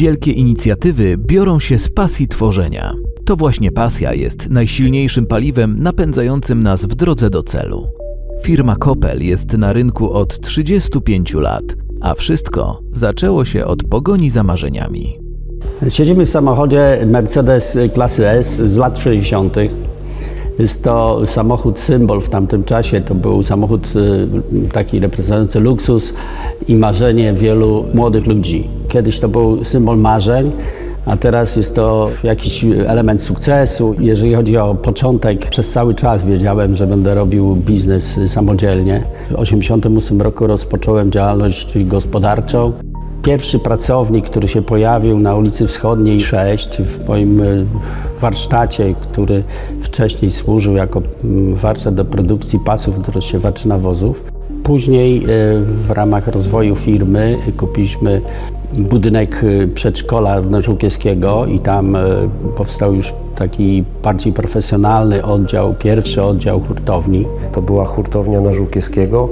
Wielkie inicjatywy biorą się z pasji tworzenia. To właśnie pasja jest najsilniejszym paliwem napędzającym nas w drodze do celu. Firma Kopel jest na rynku od 35 lat, a wszystko zaczęło się od pogoni za marzeniami. Siedzimy w samochodzie Mercedes klasy S z lat 60. Jest to samochód symbol w tamtym czasie. To był samochód y, taki reprezentujący luksus i marzenie wielu młodych ludzi. Kiedyś to był symbol marzeń, a teraz jest to jakiś element sukcesu. Jeżeli chodzi o początek, przez cały czas wiedziałem, że będę robił biznes samodzielnie. W 1988 roku rozpocząłem działalność gospodarczą. Pierwszy pracownik, który się pojawił na ulicy Wschodniej 6 w moim e, warsztacie, który wcześniej służył jako mm, warsztat do produkcji pasów do rozsiewaczy nawozów. Później e, w ramach rozwoju firmy kupiliśmy budynek e, przedszkola Żółkiewskiego i tam powstał już taki bardziej profesjonalny oddział, pierwszy oddział hurtowni. To była hurtownia na Żółkiewskiego,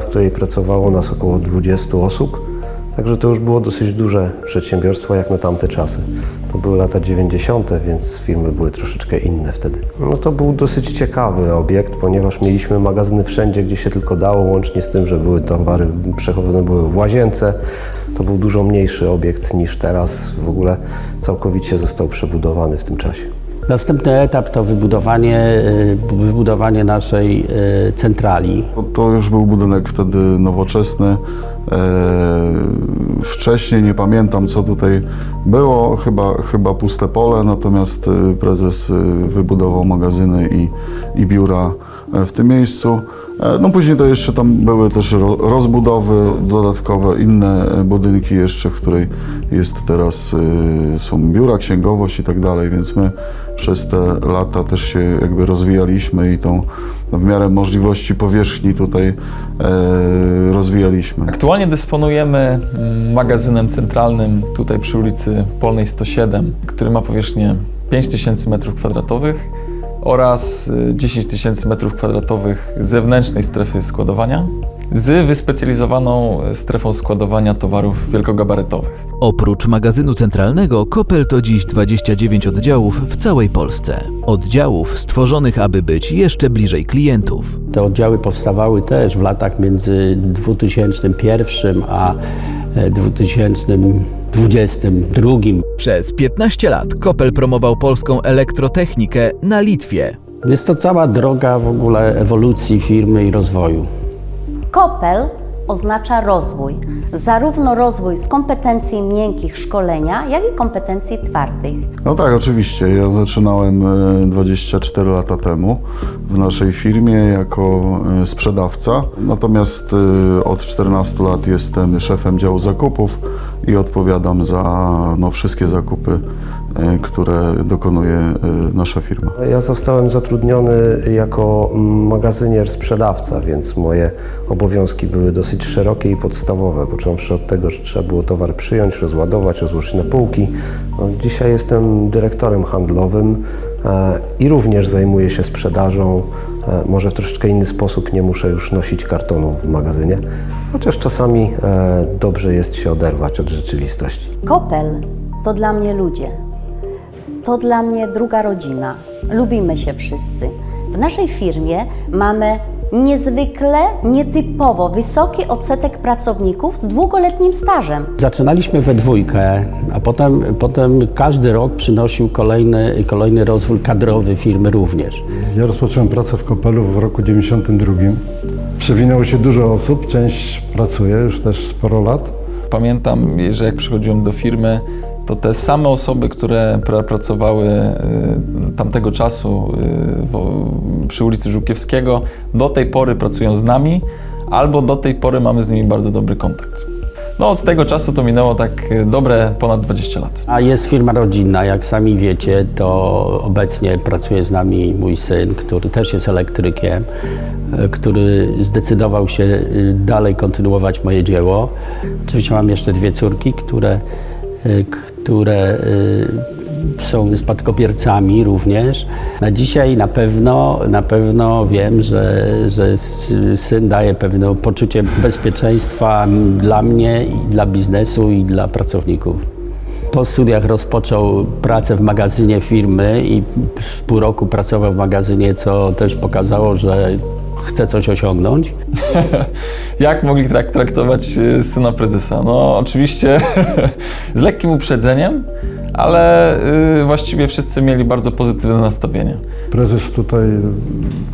w której pracowało nas około 20 osób. Także to już było dosyć duże przedsiębiorstwo jak na tamte czasy. To były lata 90., więc firmy były troszeczkę inne wtedy. No to był dosyć ciekawy obiekt, ponieważ mieliśmy magazyny wszędzie, gdzie się tylko dało, łącznie z tym, że były towary przechowywane były w łazience. To był dużo mniejszy obiekt niż teraz. W ogóle całkowicie został przebudowany w tym czasie. Następny etap to wybudowanie, e, wybudowanie naszej e, centrali. To już był budynek wtedy nowoczesny. E, Wcześniej nie pamiętam, co tutaj było, chyba, chyba puste pole, natomiast e, prezes e, wybudował magazyny i, i biura e, w tym miejscu. E, No później to jeszcze tam były też ro- rozbudowy, dodatkowe inne e, budynki jeszcze, w której jest teraz, e, są biura, księgowość i tak dalej, więc my przez te lata też się jakby rozwijaliśmy i tą w miarę możliwości powierzchni tutaj rozwijaliśmy. Aktualnie dysponujemy mm, magazynem centralnym tutaj przy ulicy Polnej 107, który ma powierzchnię 5000 m2 oraz y, 10 tysięcy metrów kwadratowych zewnętrznej strefy składowania z wyspecjalizowaną y, strefą składowania towarów wielkogabarytowych. Oprócz magazynu centralnego, Kopel to dziś 29 oddziałów w całej Polsce. Oddziałów stworzonych, aby być jeszcze bliżej klientów. Te oddziały powstawały też w latach między 2001 a e, 2000 22. Przez 15 lat Kopel promował polską elektrotechnikę na Litwie. Jest to cała droga w ogóle ewolucji firmy i rozwoju. Kopel oznacza rozwój, zarówno rozwój z kompetencji miękkich szkolenia, jak i kompetencji twardych. No tak, oczywiście. Ja zaczynałem e, 24 lata temu w naszej firmie jako e, sprzedawca. Natomiast e, od 14 lat jestem szefem działu zakupów i odpowiadam za no, wszystkie zakupy, e, które dokonuje e, nasza firma. Ja zostałem zatrudniony jako magazynier sprzedawca, więc moje obowiązki były dosyć szerokie i podstawowe, począwszy od tego, że trzeba było towar przyjąć, rozładować, rozłożyć na półki. No, dzisiaj jestem dyrektorem handlowym e, i również zajmuję się sprzedażą. E, może w troszeczkę inny sposób, nie muszę już nosić kartonów w magazynie, chociaż czasami e, dobrze jest się oderwać od rzeczywistości. Kopel to dla mnie ludzie. To dla mnie druga rodzina. Lubimy się wszyscy. W naszej firmie mamy niezwykle, nietypowo wysoki odsetek pracowników z długoletnim stażem. Zaczynaliśmy we dwójkę, a potem, potem każdy rok przynosił kolejny, kolejny rozwój kadrowy firmy również. Ja rozpocząłem pracę w Kopelu w roku 92. Przewinęło się dużo osób, część pracuje już też sporo lat. Pamiętam, że jak przychodziłem do firmy, to te same osoby, które pra- pracowały y, tamtego czasu y, przy ulicy Żółkiewskiego, do tej pory pracują z nami, albo do tej pory mamy z nimi bardzo dobry kontakt. No od tego czasu to minęło tak y, dobre ponad 20 lat. A jest firma rodzinna, jak sami wiecie, to obecnie pracuje z nami mój syn, który też jest elektrykiem, który zdecydował się dalej kontynuować moje dzieło. Oczywiście mam jeszcze dwie córki, które, które y, są spadkobiercami również. Na dzisiaj na pewno, na pewno wiem, że, że syn daje pewne poczucie bezpieczeństwa dla mnie i dla biznesu i dla pracowników. Po studiach rozpoczął pracę w magazynie firmy i pół roku pracował w magazynie, co też pokazało, że chce coś osiągnąć. Jak mogli trak- traktować y, syna prezesa? No, oczywiście z lekkim uprzedzeniem, ale y, właściwie wszyscy mieli bardzo pozytywne nastawienie. Prezes tutaj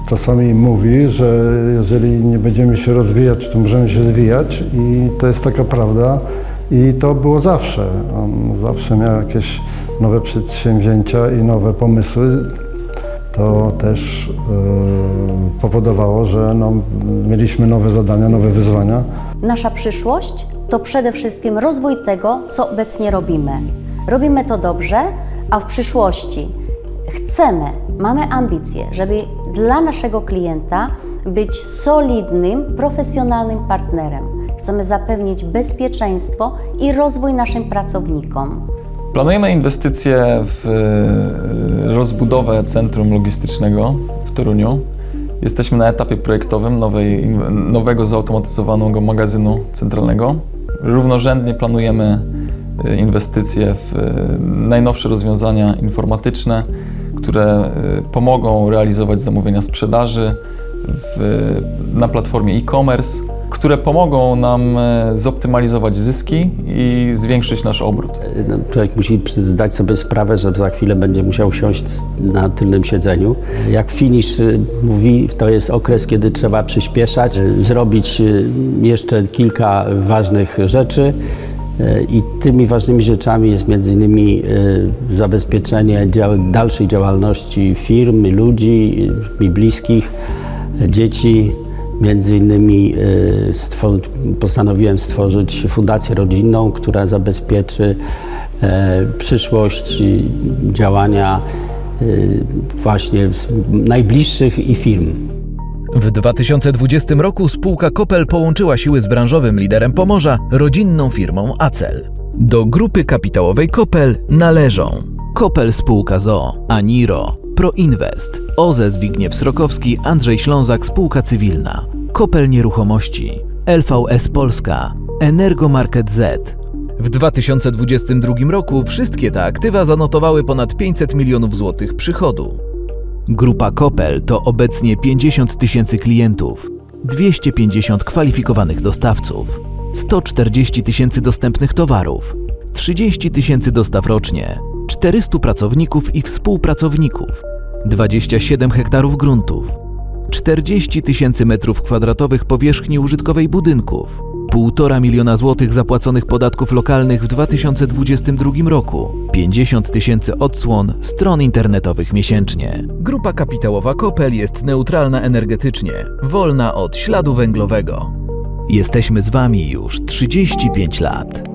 czasami mówi, że jeżeli nie będziemy się rozwijać, to możemy się zwijać i to jest taka prawda. I to było zawsze. On zawsze miał jakieś nowe przedsięwzięcia i nowe pomysły. To też e, powodowało, że no, mieliśmy nowe zadania, nowe wyzwania. Nasza przyszłość to przede wszystkim rozwój tego, co obecnie robimy. Robimy to dobrze, a w przyszłości chcemy, mamy ambicje, żeby dla naszego klienta być solidnym, profesjonalnym partnerem. Chcemy zapewnić bezpieczeństwo i rozwój naszym pracownikom. Planujemy inwestycje w y, rozbudowę centrum logistycznego w Toruniu. Jesteśmy na etapie projektowym nowej, nowego zautomatyzowanego magazynu centralnego. Równorzędnie planujemy y, inwestycje w y, najnowsze rozwiązania informatyczne, które pomogą realizować zamówienia sprzedaży w, na platformie e-commerce, które pomogą nam e, zoptymalizować zyski i zwiększyć nasz obrót. No, Człowiek musi zdać sobie sprawę, że za chwilę będzie musiał siąść na tylnym siedzeniu. Jak finish y, mówi, to jest okres, kiedy trzeba przyspieszać, zrobić jeszcze kilka ważnych rzeczy. I tymi ważnymi rzeczami jest między innymi zabezpieczenie dalszej działalności firmy, ludzi, mi bliskich, dzieci, Między innymi y, stwo- postanowiłem stworzyć fundację rodzinną, która zabezpieczy e, przyszłość działania y, właśnie najbliższych i firm. W 2020 roku spółka Kopel połączyła siły z branżowym liderem Pomorza, rodzinną firmą Acel. Do grupy kapitałowej Kopel należą Kopel Spółka ZOO, Aniro, Proinvest, OZE Zbigniew Srokowski, Andrzej Ślązak Spółka Cywilna, Kopel Nieruchomości, LVS Polska, Energomarket Z. W 2022 roku wszystkie te aktywa zanotowały ponad 500 milionów złotych przychodu. Grupa Kopel to obecnie 50 tysięcy klientów, 250 kwalifikowanych dostawców, 140 tysięcy dostępnych towarów, 30 tysięcy dostaw rocznie, 400 pracowników i współpracowników, 27 hektarów gruntów, 40 tysięcy metrów kwadratowych powierzchni użytkowej budynków, 1,5 miliona złotych zapłaconych podatków lokalnych w 2022 roku, 50 tysięcy odsłon stron internetowych miesięcznie. Grupa kapitałowa Kopel jest neutralna energetycznie, wolna od śladu węglowego. Jesteśmy z Wami już 35 lat.